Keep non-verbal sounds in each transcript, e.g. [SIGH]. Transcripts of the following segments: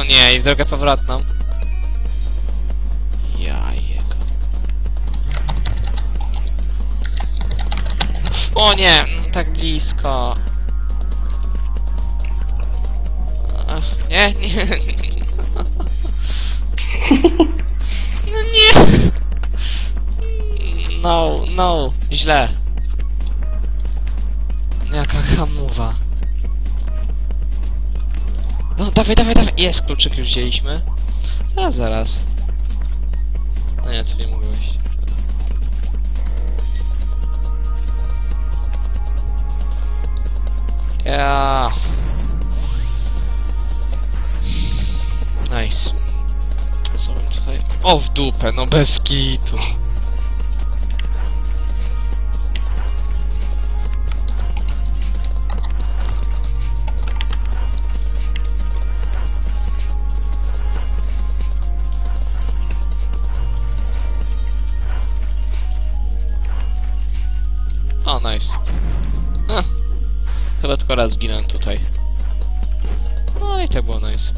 O nie, i w drogę powrotną. Ja jego. O nie, tak blisko. Nie, nie. [LAUGHS] No nie. No, no, źle. Jaka hamowa. No, dawaj, dawaj, dawaj. Jest, kluczyk już wzięliśmy. Zaraz, zaraz. No nie, tu nie mogę wejść. Ja. Nice. Co mam tutaj? O, w dupę, no bez kitu. Tylko raz zginąłem tutaj. No i to było nice.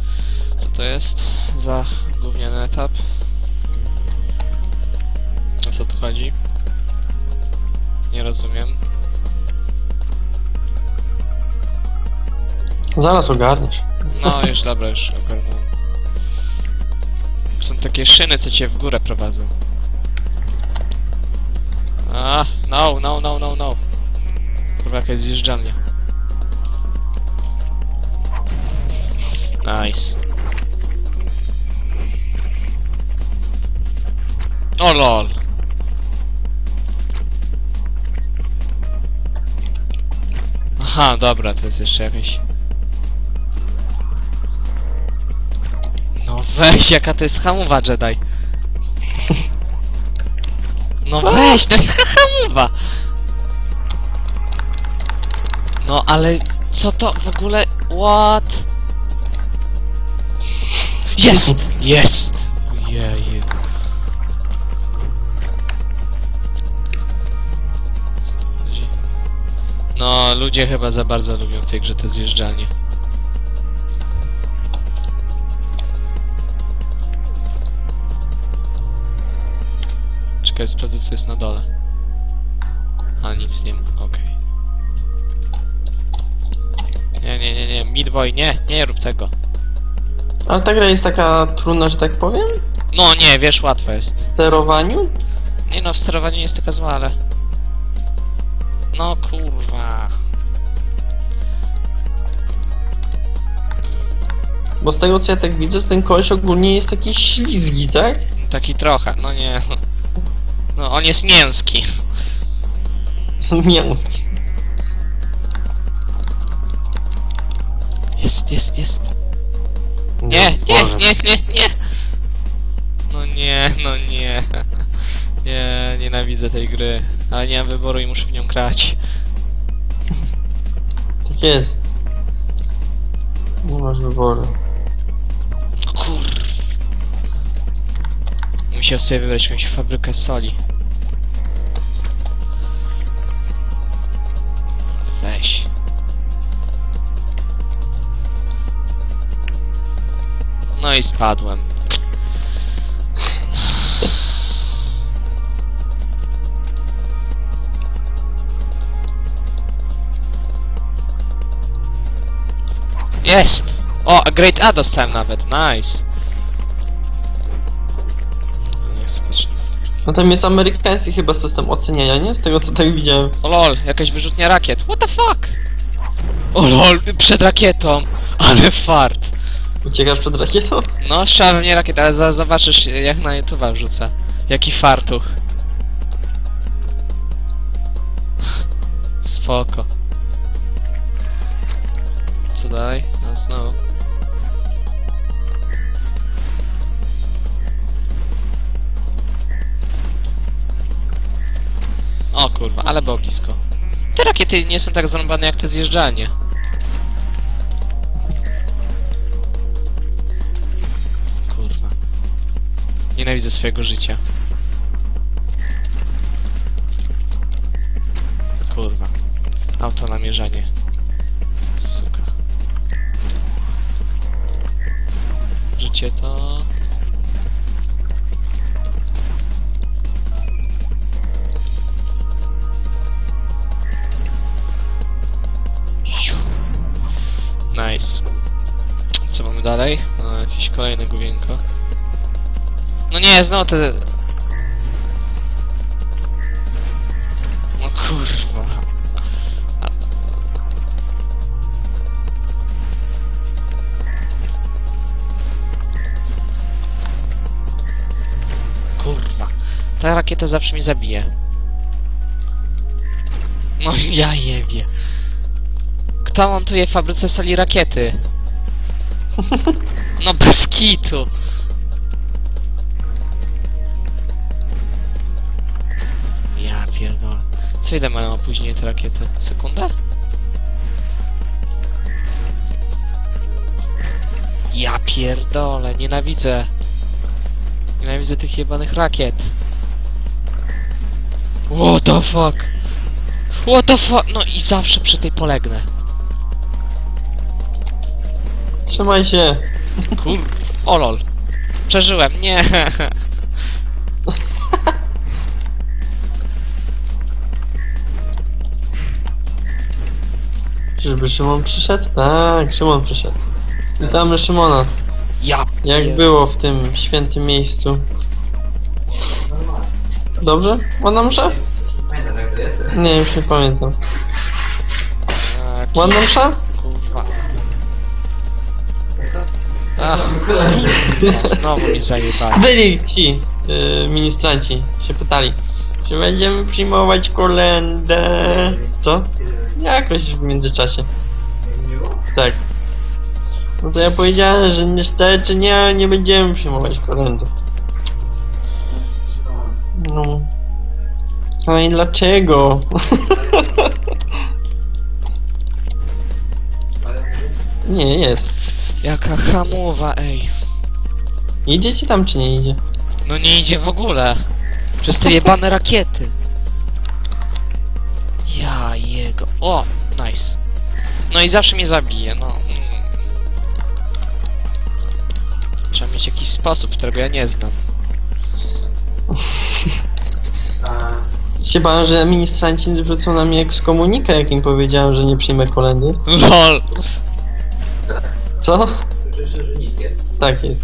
Co to jest za gówniany etap? O co tu chodzi? Nie rozumiem. Zaraz ogarniesz. No już dobra, już ogarnąłem. Są takie szyny, co cię w górę prowadzą. A, no, no, no, no, no. Kurwa, jakaś zjeżdżalnia. Nice. O lol. Aha, dobra, to jest jeszcze jakieś... No weź, jaka to jest hamowa Jedi. No [LAUGHS] weź, no jaka hamowa. No ale co to w ogóle... What? Jest! Jest! Chodzi? No, ludzie chyba za bardzo lubią w tej grze te zjeżdżalnie. Czekaj, sprawdzę co jest na dole. A, nic nie ma, okej. Nie, nie, nie, nie, Midboy, nie, nie rób tego. Ale ta gra jest taka trudna, że tak powiem? No nie, wiesz, łatwo jest. W sterowaniu? Nie no, w sterowaniu nie jest taka zła, ale... No kurwa. Bo z tego co ja tak widzę, ten koleś ogólnie jest taki ślizgi, tak? Taki trochę, no nie. No, on jest mięski. [LAUGHS] Mięski. Jest, jest, jest. Nie, nie, nie, nie, nie. No nie, no nie. [LAUGHS] Nie, nienawidzę tej gry. Ale nie mam wyboru i muszę w nią grać. Tak jest. Nie masz wyboru. Kur... Musiał sobie wybrać jakąś fabrykę soli. Weź. No i spadłem. Jest! O, a Great A dostałem nawet, nice. Nie chcę patrzeć. No tam jest amerykański chyba system oceniania, nie? Z tego co tak widziałem. O lol, jakaś wyrzutnia rakiet. What the fuck? O lol, przed rakietą. Ale fart. Uciekasz przed rakietą? No, strzela we mnie rakiet, ale zobaczysz jak na YouTube'a wrzucę. Jaki fartuch. [LAUGHS] Spoko. Co dalej? No znowu. O kurwa, ale było blisko. Te rakiety nie są tak zarąbane jak te zjeżdżalnie. Nienawidzę swojego życia. Kurwa. Auto namierzanie. Suka. widzicie to? Nice. Co mamy dalej? No, jakieś kolejne główienko. No nie, znowu te... No kurwa. Kurwa. Ta rakieta zawsze mnie zabije. No ja jebie. Kto montuje w fabryce soli rakiety? [LAUGHS] No bez kitu. Co ile mają opóźnienie te rakiety? Sekundę? Ja pierdolę, nienawidzę. Nienawidzę tych jebanych rakiet. What the fuck? What the fuck? No i zawsze przy tej polegnę. Trzymaj się. Kur... O lol. Przeżyłem, nie. [LAUGHS] Czyżby Szymon przyszedł? Tak, Szymon przyszedł. Witamy Szymona. Ja Jak było w tym świętym miejscu? Dobrze? Ładna msza? Nie, już nie pamiętam. Taki- Ładna msza? Kurwa. Ach, kurwa, znowu mi zajebali. Byli ci yy, ministranci, się pytali, czy będziemy przyjmować kolendę? Co? Jakoś w międzyczasie. Tak. No to ja powiedziałem, że niestety nie, nie będziemy przyjmować kolendy. No. No i dlaczego? [LAUGHS] nie, jest. Jaka hamowa, ej. Idzie ci tam czy nie idzie? No nie idzie w ogóle. Przez te jebane rakiety. Jego. O, nice. No i zawsze mnie zabije, no. Trzeba mieć jakiś sposób, którego ja nie znam. [LAUGHS] Się bałem, że ministranci zwrócą na mnie ekskomunikę, jak im powiedziałem, że nie przyjmę kolendy. LOL. Co? Tak jest.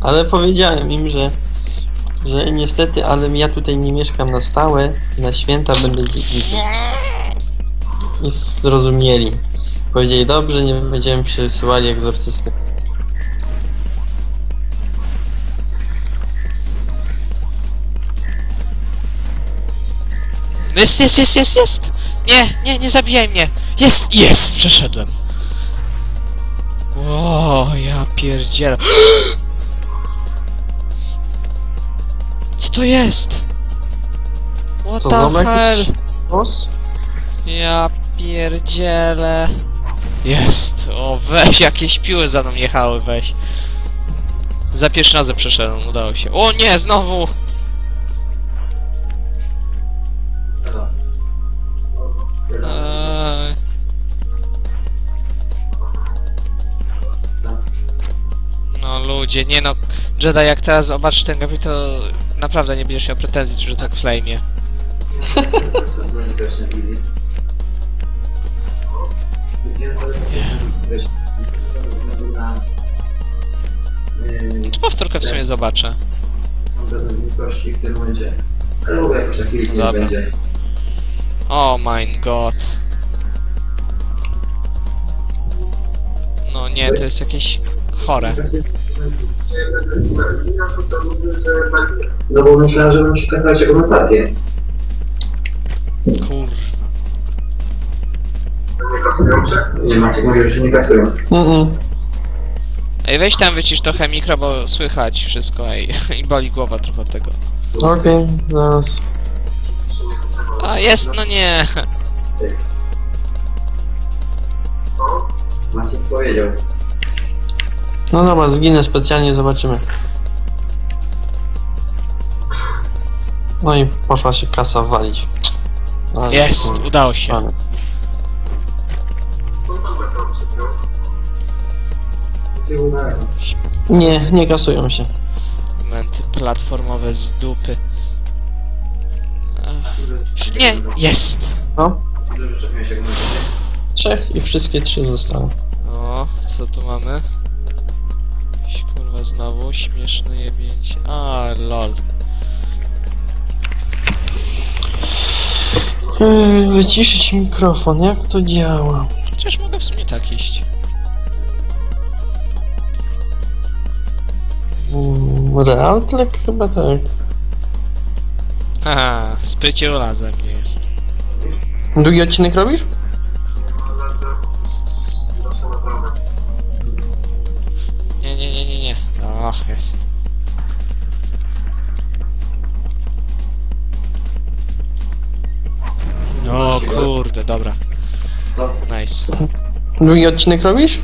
Ale powiedziałem im, że że niestety, ale ja tutaj nie mieszkam na stałe, na święta będę gdzieś i zrozumieli. Powiedzieli, dobrze, nie będziemy przysyłali egzorcysty. Jest, jest, jest, jest, jest! Nie, nie, nie zabijaj mnie! Jest, jest! Przeszedłem. O, ja pierdzielę. [GASPS] Co to jest? What Co, the hell? jakiś Os? Ja pierdzielę. Jest. O, weź, jakieś piły za mną jechały, weź. Za pierwszy razem przeszedłem, udało się. O nie, znowu! No ludzie, nie no, Jedi jak teraz zobaczysz ten gameplay to naprawdę nie będziesz miał pretensji, że tak flamie. [LAUGHS] Powtórkę w sumie zobaczę. w tym momencie. Dobra. Oh my god. No nie, to jest jakieś chore. No bo myślałem, że musi kasować augmentację. Nie Maciek mówił, że nie kasują. Mm-mm. Ej, weź tam wycisz trochę mikro, bo słychać wszystko, ej. [LAUGHS] I boli głowa trochę od tego. Okej, zaraz. A, jest, no nie. Maciek powiedział. No dobra, zginę specjalnie, zobaczymy. No i poszła się kasa walić. Ale Jest, udało się. ale- nie. Nie, nie kasują się. Momenty platformowe z dupy. Ach. Nie, jest! No, trzech i wszystkie trzy zostały. O, co tu mamy? Jakiś kurwa znowu śmieszne jebnięcie. A, lol. Yy, wyciszyć mikrofon, jak to działa? Chociaż mogę w sumie tak iść. Realtek chyba tak. Haha, sprycie mnie jest. Drugi odcinek robisz? Nie, nie, nie, nie, nie. O, jest. O kurde, dobra. Nice. Drugi odcinek robisz?